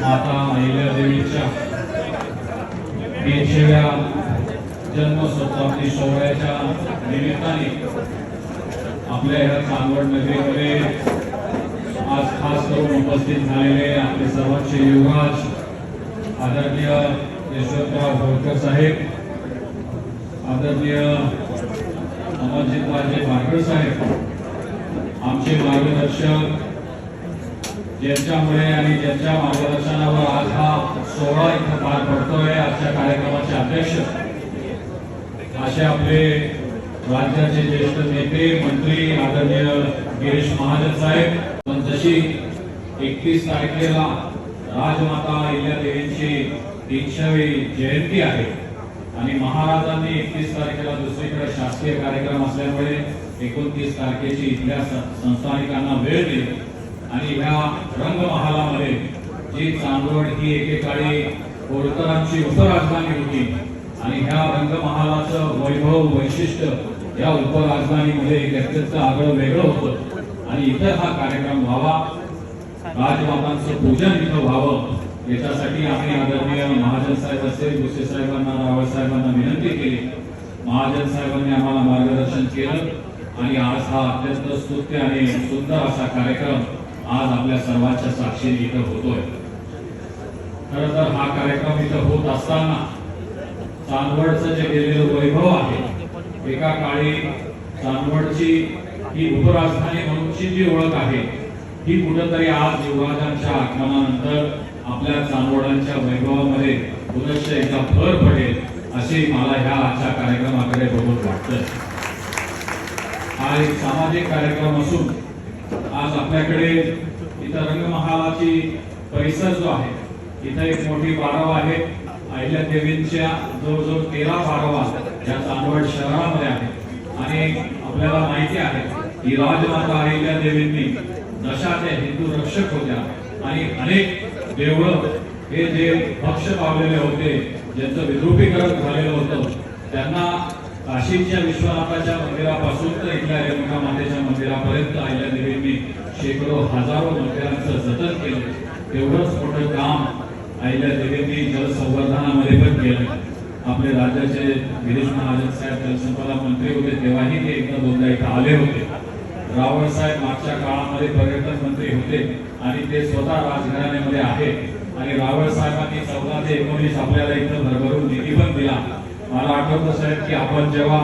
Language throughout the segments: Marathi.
माता अहिल्या देवीच्या तीनशेव्या जन्म सोहळ्याच्या निमित्ताने आपल्या ह्या चांदवड नगरीमध्ये आज खास करून उपस्थित झालेले आपले सर्वांचे युवराज आदरणीय यशवंतराव होळकर साहेब आदरणीय अमरजितराजे बारकर साहेब आमचे मार्गदर्शक ज्यांच्यामुळे आणि ज्यांच्या मार्गदर्शनावर आज हा सोहळा इथं पार पडतोय आजच्या कार्यक्रमाचे अध्यक्ष. असे आपले राज्याचे ज्येष्ठ नेते मंत्री आदरणीय गिरीश महाजन साहेब. पण जशी एकतीस तारखेला राजमाता अहिल्यादेवींची तीनशेवी जयंती आहे आणि महाराजांनी एकतीस तारखेला दुसरीकडे शासकीय कार्यक्रम असल्यामुळे एकोणतीस तारखेची इथल्या संस्थानिकांना वेळ दिली. आणि ह्या रंगमहालामध्ये जी चांदवड ही एकेकाळी होळकरांची उपराजधानी होती आणि ह्या रंगमहालाचं वैभव वैशिष्ट्य या उपराजधानीमध्ये एक अत्यंत आगळं वेगळं होतं. आणि इतर हा कार्यक्रम व्हावा राजमातांचं पूजन इथं व्हावं याच्यासाठी आम्ही आदरणीय महाजन साहेब असेल भुसे साहेबांना रावळ साहेबांना विनंती केली. महाजन साहेबांनी आम्हाला मार्गदर्शन केलं आणि आज हा अत्यंत स्तुत्य आणि सुंदर असा कार्यक्रम आज आपल्या सर्वांच्या साक्षीने इथं होतोय. खर तर हा कार्यक्रम इथं होत असताना चांदवडचं जे गेलेलं वैभव आहे एका काळी चांदवडची ही उपराजधानी म्हणूनची जी ओळख आहे ही कुठंतरी आज युवराजांच्या आगमनानंतर आपल्या चांदवडांच्या वैभवामध्ये पुनश्च एकदा भर पडेल असे मला ह्या आजच्या कार्यक्रमाकडे बघून वाटतं हा एक सामाजिक कार्यक्रम असून आज आपल्याकडे इथं रंगमहालाची परिसर जो आहे इथं एक मोठी बारव आहे. अहिल्या देवींच्या जवळजवळ तेरा बारवा ज्या चांदवड शहरामध्ये आहे आणि आपल्याला माहिती आहे की राजमाता अहिल्या देवींनी दशाचे हिंदू रक्षक होत्या. आणि अनेक देवळं हे जे पक्ष पावलेले होते ज्यांचं विद्रुपीकरण झालेलं होतं त्यांना काशीच्या विश्वनाथाच्या मंदिरापासून तर इथल्या रेणुका मातेच्या मंदिरापर्यंत अहिल्या देवींनी शेकडो हजारो मंदिरांचं जतन केलं. तेवढंच मोठं काम आईल्या देवींनी जलसंवर्धनामध्ये पण केलं. आपले राज्याचे गिरीश महाजन साहेब जलसंपदा मंत्री होते तेव्हाही ते एकदा दोनदा इथं आले होते. रावळ साहेब मागच्या काळामध्ये पर्यटन मंत्री होते आणि ते स्वतः राजघराण्यामध्ये आहे आणि रावळ साहेबांनी चौदा ते एकोणीस आपल्याला इथं भरभरून निधी मला आठवत साहेब की आपण जेव्हा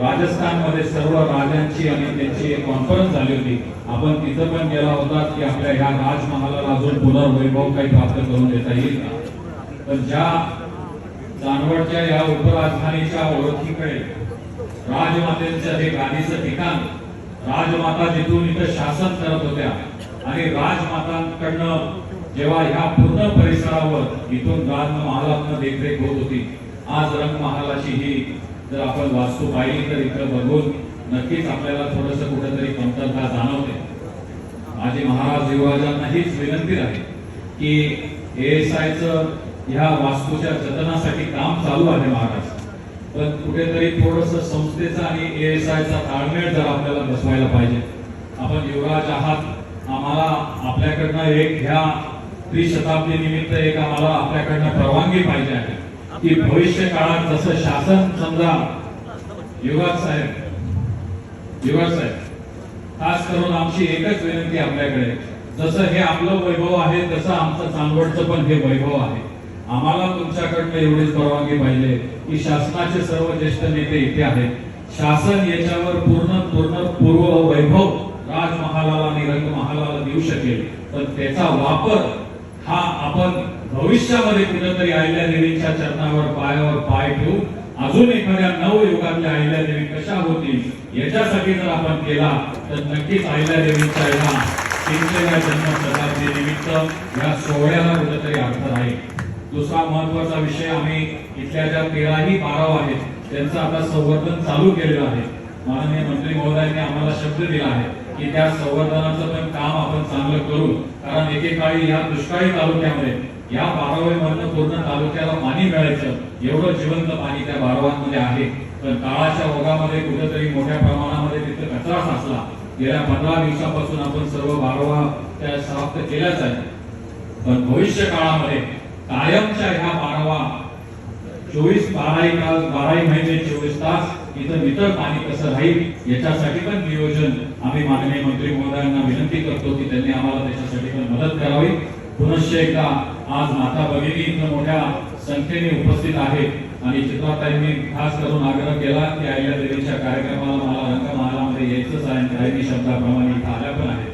राजस्थानमध्ये सर्व राजांची आणि त्यांची एक कॉन्फरन्स झाली होती आपण तिथं पण गेला होता की आपल्या ह्या राजमहालाला अजून पुनर्वैभव काही प्राप्त करून देता येईल का? ज्या जानवडच्या या उपराजधानीच्या ओळखीकडे राजमातेचं हे गादीचं ठिकाण राजमाता जिथून इथं शासन करत होत्या आणि राजमातांकडनं जेव्हा ह्या पूर्ण परिसरावर इथून राजमहालातनं देखरेख होत होती आज रंगमहालाची ही जर आपण वास्तू पाहिली तर इथं बघून नक्कीच आपल्याला थोडस कुठेतरी कमतरता जाणवते. माझे महाराज युवराजांना हीच विनंती आहे की एस ह्या वास्तूच्या जतनासाठी काम चालू आहे महाराज. पण कुठेतरी थोडस संस्थेचा आणि एएसआयचा ताळमेळ जर आपल्याला बसवायला पाहिजे. आपण युवराज आहात. आम्हाला आपल्याकडनं एक ह्या त्रिशताब्दी निमित्त एक आम्हाला आपल्याकडनं परवानगी पाहिजे आहे. की भविष्य काळात जसं शासन समजा युवराज साहेब युवराज साहेब खास करून आमची एकच विनंती आपल्याकडे. जसं हे आपलं वैभव आहे तसं आमचं चांदवडचं पण हे वैभव आहे. आम्हाला तुमच्याकडनं एवढीच परवानगी पाहिजे की शासनाचे सर्व ज्येष्ठ नेते इथे आहेत. शासन याच्यावर पूर्ण पूर्ण पूर्व वैभव राजमहालाला आणि रंगमहालाला देऊ शकेल. तर त्याचा वापर हा आपण भविष्यामध्ये कुठेतरी आहिल्या देवीच्या चरणावर पायावर पाय ठेवून अजून एखाद्या नव युगातल्या अहिल्या देवी कशा होतील याच्यासाठी जर आपण केला तर नक्कीच आहिल्या देवीच्या या तीनशेव्या जन्म शताब्दी निमित्त या सोहळ्याला कुठेतरी अर्थ राहील. दुसरा महत्त्वाचा विषय आम्ही इथल्या ज्या तेराही बाराव आहेत त्यांचं आता संवर्धन चालू केलेलं आहे. माननीय मंत्री महोदयांनी आम्हाला शब्द दिला आहे की त्या संवर्धनाचं पण काम आपण चांगलं करू कारण एकेकाळी या दुष्काळी तालुक्यामध्ये या बारावळीमधनं पूर्ण तालुक्याला पाणी मिळायचं एवढं जिवंत पाणी त्या बारावांमध्ये आहे. तर काळाच्या ओघामध्ये कुठेतरी मोठ्या प्रमाणामध्ये तिथे कचरा साचला. गेल्या पंधरा दिवसापासून आपण सर्व बारावा त्या समाप्त केल्याच आहे पण भविष्य काळामध्ये कायमच्या ह्या बारावा चोवीस बाराही तास बाराही महिने चोवीस तास इथं नितळ पाणी कसं राहील याच्यासाठी पण नियोजन आम्ही माननीय मंत्री महोदयांना विनंती करतो की त्यांनी आम्हाला त्याच्यासाठी पण मदत करावी. पुनश्च एकदा आज माता भगिनी इथं मोठ्या संख्येने उपस्थित आहेत. आणि चित्राताईंनी खास करून आग्रह केला की आयल्या देवीच्या कार्यक्रमाला मला रंगमहालामध्ये यायचंच आहे आणि काही शब्दाप्रमाणे इथं आल्या पण आहेत.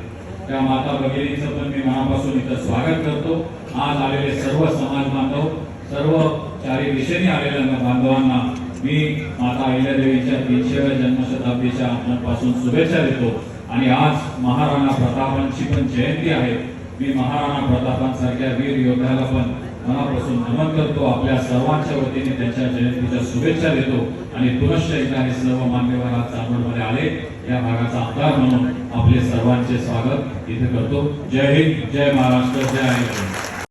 त्या माता भगिनीचं पण मी मनापासून इथं स्वागत करतो. आज आलेले सर्व समाज बांधव सर्व चारी दिशेने आलेल्या बांधवांना मी माता अहिल्यादेवीच्या तीनशेव्या जन्मशताब्दीच्या मनापासून शुभेच्छा देतो. आणि आज महाराणा प्रतापांची पण जयंती आहे. मी महाराणा प्रतापांसारख्या वीर योद्ध्याला पण मनापासून नमन करतो. आपल्या सर्वांच्या वतीने त्यांच्या जयंतीच्या शुभेच्छा देतो. आणि पुनश्च एकदा हे सर्व मान्यवर आज चांदोडमध्ये आले. या भागाचा आमदार म्हणून आपले सर्वांचे स्वागत इथे करतो. जय हिंद जय महाराष्ट्र जय हिंद